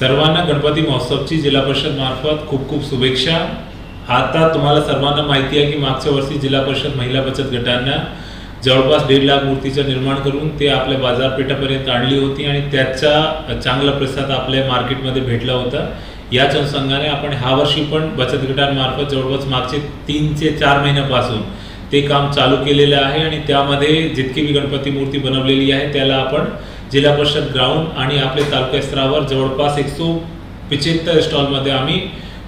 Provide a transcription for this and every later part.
सर्वांना गणपती महोत्सवची जिल्हा परिषद मार्फत खूप खूप शुभेच्छा. आता तुम्हाला सर्वांना माहिती आहे की मागच्या वर्षी जिल्हा परिषद महिला बचत गटांना जवळपास दीड लाख मूर्तीचं निर्माण करून ते आपल्या बाजारपेठापर्यंत आणली होती आणि त्याचा चांगला प्रतिसाद आपल्या मार्केटमध्ये भेटला होता. याच अनुषंगाने आपण ह्या वर्षी पण बचत गटांमार्फत जवळपास मागचे तीन ते चार महिन्यापासून ते काम चालू केलेलं आहे आणि त्यामध्ये जितकी बी गणपती मूर्ती बनवलेली आहे त्याला आपण जिल्हा परिषद ग्राउंड आणि आपले तालुका स्तरावर जवळपास एकशे पिचेहत्तर स्टॉलमध्ये आम्ही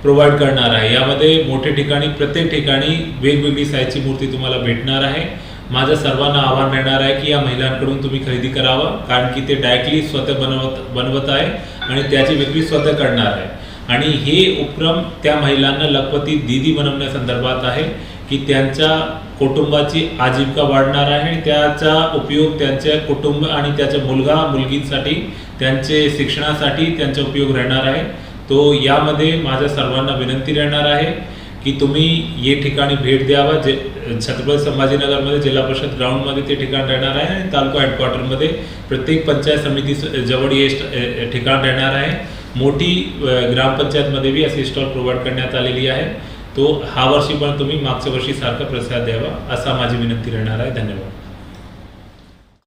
प्रोव्हाइड करणार आहे. यामध्ये मोठ्या ठिकाणी प्रत्येक ठिकाणी वेगवेगळी साईजची मूर्ती तुम्हाला भेटणार आहे. माझं सर्वांना आव्हान राहणार आहे की या महिलांकडून तुम्ही खरेदी करावं कारण की ते डायरेक्टली स्वतः बनवत बनवत आहे आणि त्याची विक्री स्वतः करणार आहे. आणि हे उपक्रम त्या महिलांना लखपती दिदी बनवण्यासंदर्भात आहे की त्यांच्या कुटुंबाची आजीविका वाढणार आहे आणि त्याचा उपयोग त्यांच्या कुटुंब आणि त्याच्या मुलगा मुलगींसाठी त्यांचे शिक्षणासाठी त्यांचा उपयोग राहणार आहे. तो यामध्ये माझ्या सर्वांना विनंती राहणार आहे की तुम्ही ये ठिकाणी भेट द्यावा. जे छत्रपती संभाजीनगरमध्ये जिल्हा परिषद ग्राउंडमध्ये ते ठिकाण राहणार आहे आणि तालुका हेडक्वार्टरमध्ये प्रत्येक पंचायत समिती जवळ हे ठिकाण राहणार आहे. मोठी ग्रामपंचायतमध्ये बी असे स्टॉल प्रोव्हाइड करण्यात आलेली आहे. तो हा वर्षी पण तुम्ही मागच्या वर्षी सारखा प्रसाद द्यावा असा माझी विनंती राहणार आहे. धन्यवाद.